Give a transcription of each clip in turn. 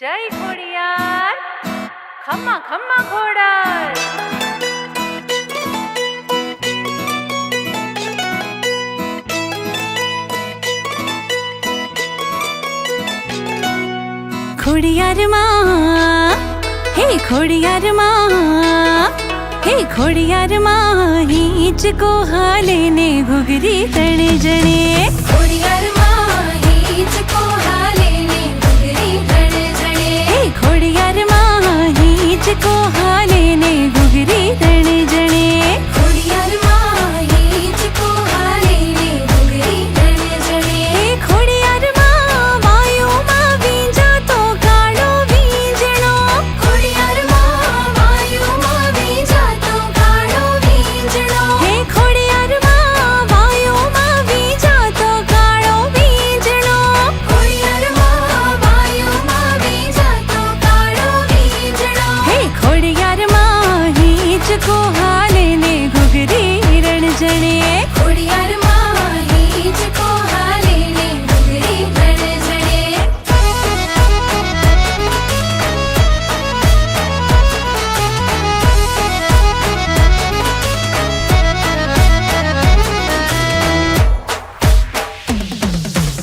જય ખોડિયાર. ખમ્મા ખમ્મા ખોડાર. ખોડિયાર માં, હે ખોડિયાર માં, હે ખોડિયાર માં, હિંચકો હાલે ને ઘુઘરી તણે જણે.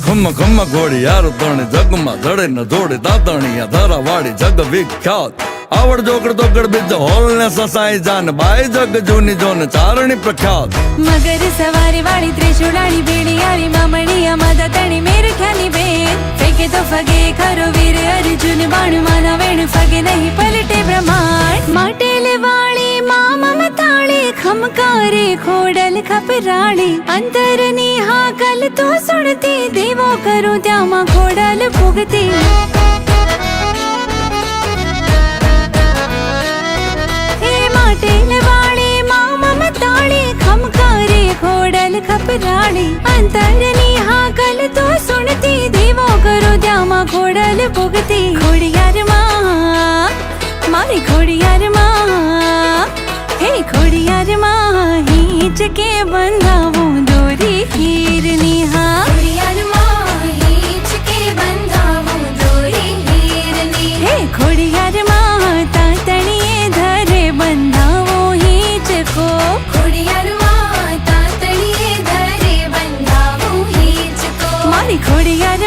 ખમ ખમ ઘોડી, યાર તણે જગમાં ધડે ન ધોડે, દાતણિયા ધરા વાળી જગ વિખ્યાત. આવડ જોગડ તોગડ બીજ હોલ ને સસાઈ જાન, બાઈ જગ જૂની જોન, ચારણી પ્રખ્યાત. મગર સવારે વાળી બેડી આવી મામણીયા માતા તણી ખ્યાલી બેન. ફેકે તો ફગે ખરો વીર અર્જુન, બાણ માના વેણ ફગે कारी खोडल अंदर अंतर निहा कल तो सुनती देवो करो त्यामा खोडल भुगती हे माटेल वाणी कल तो सुनती देवो करो त्यामा खोडल भुगती દોરી હીરની હા ખોડિયાર માં હિંચકે બંધાવું દોરી હીરની. હે ખોડિયાર તાતણીએ ધરે બંધાવો હિંચકો ખોડિયાર માં તાતણીએ ધરે બંધાવું હિંચકો. મારી ખોડિયાર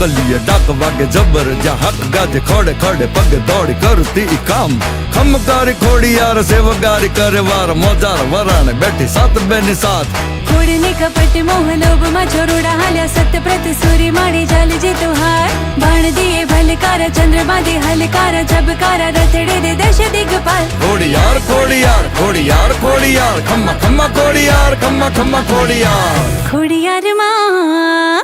कलिए डाक वागे जबर जा हक गाजे खोड़े खोड़े पग दौड़ करती काम। खम कारी खोड़ी यार सेवगारी कर वार मोजार वराने बैठी साथ बेनी साथ। खोड़ने कपट मोह लोभ मा छोरुड़ा हाल्या सत्य प्रत सूरी माड़ी जाल जी तुहार। बाण दिए भलकारा चंद्रमा दे हलकारा जबकारा रथड़े दे दश दिगपाल। खोड़ी यार खोड़ी यार खोड़ी यार खोड़ी यार खम्मा खम्मा खोड़ी यार खम्मा खम्मा खोड़ी यार। खोड़ी यार माँ।